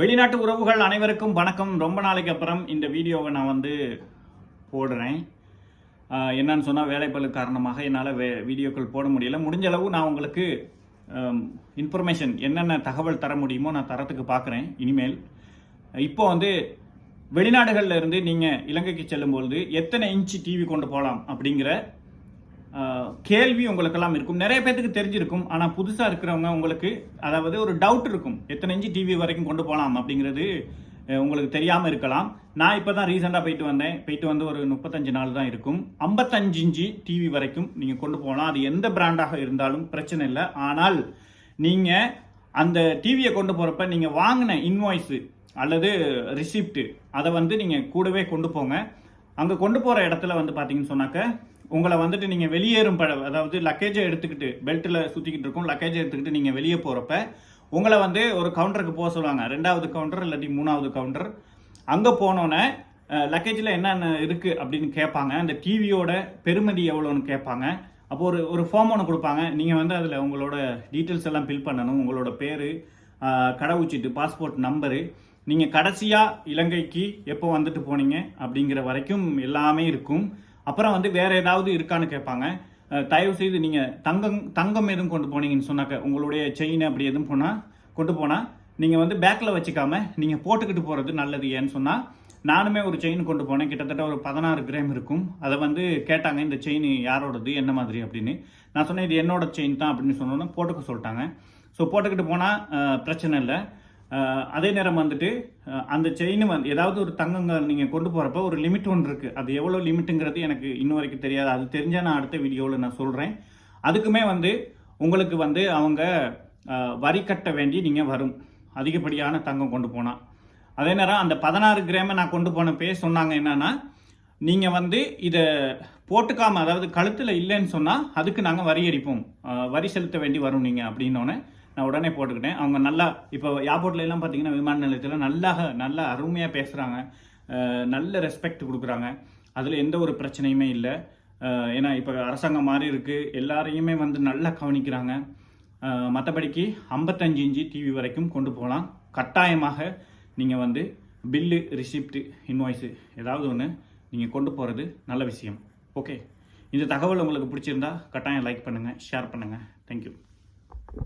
வெளிநாட்டு உறவுகள் அனைவருக்கும் வணக்கம். ரொம்ப நாளைக்கு அப்புறம் இந்த வீடியோவை நான் வந்து போடுறேன். என்னன்னு சொன்னால் வேலைப்பழு காரணமாக என்னால் வே வீடியோக்கள் போட முடியல. முடிஞ்ச அளவு நான் உங்களுக்கு இன்ஃபர்மேஷன் என்னென்ன தகவல் தர முடியுமோ நான் தரத்துக்கு பார்க்குறேன் இனிமேல். இப்போ வந்து வெளிநாடுகளில் இருந்து நீங்கள் இலங்கைக்கு செல்லும்பொழுது எத்தனை இன்ச்சு டிவி கொண்டு போகலாம் அப்படிங்கிற கேள்வி உங்களுக்கெல்லாம் இருக்கும். நிறைய பேர்த்துக்கு தெரிஞ்சிருக்கும். ஆனால் புதுசாக இருக்கிறவங்க உங்களுக்கு அதாவது ஒரு டவுட் இருக்கும். எத்தனை இன்ச்சு டிவி வரைக்கும் கொண்டு போகலாம் அப்படிங்கிறது உங்களுக்கு தெரியாமல் இருக்கலாம். நான் இப்போ தான் ரீசெண்டாக போயிட்டு வந்தேன். போயிட்டு வந்து ஒரு முப்பத்தஞ்சு நாள் தான் இருக்கும். ஐம்பத்தஞ்சு இன்ச்சு டிவி வரைக்கும் நீங்கள் கொண்டு போகலாம். அது எந்த பிராண்டாக இருந்தாலும் பிரச்சனை இல்லை. ஆனால் நீங்கள் அந்த டிவியை கொண்டு போகிறப்ப நீங்கள் வாங்கின இன்வாய்ஸு அல்லது ரிசிப்ட்டு அதை வந்து நீங்கள் கூடவே கொண்டு போங்க. அங்கே கொண்டு போகிற இடத்துல வந்து பார்த்தீங்கன்னு சொன்னாக்க உங்களை வந்துட்டு நீங்கள் வெளியேறும் பட அதாவது லக்கேஜை எடுத்துக்கிட்டு பெல்ட்டில் சுற்றிக்கிட்டு இருக்கும் லக்கேஜை எடுத்துக்கிட்டு நீங்கள் வெளியே போகிறப்ப உங்களை வந்து ஒரு கவுண்டருக்கு போக சொல்லுவாங்க. ரெண்டாவது கவுண்டர் இல்லாட்டி மூணாவது கவுண்டர் அங்கே போனோன்னே லக்கேஜில் என்னென்ன இருக்குது அப்படின்னு கேட்பாங்க. அந்த டிவியோட பெருமதி எவ்வளோன்னு கேட்பாங்க. அப்போ ஒரு ஒரு ஃபார்ம் ஒன்று கொடுப்பாங்க. நீங்கள் வந்து அதில் உங்களோட டீட்டெயில்ஸ் எல்லாம் ஃபில் பண்ணணும். உங்களோட பேர் கடவுச்சீட்டு பாஸ்போர்ட் நம்பரு நீங்கள் கடைசியாக இலங்கைக்கு எப்போ வந்துட்டு போனீங்க அப்படிங்கிற வரைக்கும் எல்லாமே இருக்கும். அப்புறம் வந்து வேறு ஏதாவது இருக்கான்னு கேட்பாங்க. தயவு செய்து நீங்கள் தங்கம் தங்கம் எதுவும் கொண்டு போனீங்கன்னு சொன்னாக்க உங்களுடைய செயின் அப்படி எதுவும் போனால் கொண்டு போனால் நீங்கள் வந்து பேக்கில் வச்சுக்காம நீங்கள் போட்டுக்கிட்டு போகிறது நல்லது ஏன்னு சொன்னால் நானுமே ஒரு செயின் கொண்டு போனேன். கிட்டத்தட்ட ஒரு பதினாறு கிராம் இருக்கும். அதை வந்து கேட்டாங்க இந்த செயின் யாரோடது? என்ன மாதிரி? அப்படின்னு. நான் சொன்னேன் இது என்னோட செயின் தான் அப்படின்னு சொன்னோன்னே போட்டுக்க சொல்லிட்டாங்க. ஸோ போட்டுக்கிட்டு போனால் பிரச்சனை இல்லை. அதே நேரம் வந்துட்டு அந்த செயின் வந்து ஏதாவது ஒரு தங்கங்கள் நீங்கள் கொண்டு போகிறப்ப ஒரு லிமிட் ஒன்று இருக்குது அது எவ்வளோ லிமிட்டுங்கிறது எனக்கு இன்ன வரைக்கும் தெரியாது. அது தெரிஞ்சால் நான் அடுத்த வீடியோவில் நான் சொல்கிறேன் அதுக்குமே வந்து உங்களுக்கு வந்து அவங்க வரி கட்ட வேண்டி நீங்கள் வரும். அதிகப்படியான தங்கம் கொண்டு போனால் அதே நேரம் அந்த பதினாறு கிராமை நான் கொண்டு போனப்பே சொன்னாங்க என்னென்னா நீங்கள் வந்து இதை போட்டுக்காமல் அதாவது கழுத்தில் இல்லைன்னு சொன்னால் அதுக்கு நாங்கள் வரி அடிப்போம். வரி செலுத்த வேண்டி வரும் நீங்கள் அப்படின்னோடனே நான் உடனே போட்டுக்கிட்டேன். அவங்க நல்லா இப்போ ஏர்போர்ட்ல எல்லாம் பார்த்தீங்கன்னா விமான நிலையத்தில் நல்லா நல்லா அருமையாக பேசுகிறாங்க நல்ல ரெஸ்பெக்ட் கொடுக்குறாங்க. அதில் எந்த ஒரு பிரச்சனையுமே இல்லை. ஏன்னா இப்போ அரசாங்கம் மாறி இருக்குது எல்லாரையுமே வந்து நல்லா கவனிக்கிறாங்க. மற்றபடிக்கு ஐம்பத்தஞ்சு இன்ச்சு டிவி வரைக்கும் கொண்டு போகலாம். கட்டாயமாக நீங்கள் வந்து பில்லு ரிசிப்ட் இன்வாய்ஸு ஏதாவது ஒன்று நீங்கள் கொண்டு போகிறது நல்ல விஷயம். ஓகே இந்த தகவல் உங்களுக்கு பிடிச்சிருந்தா கட்டாயம் லைக் பண்ணுங்கள் ஷேர் பண்ணுங்கள் தேங்க்யூ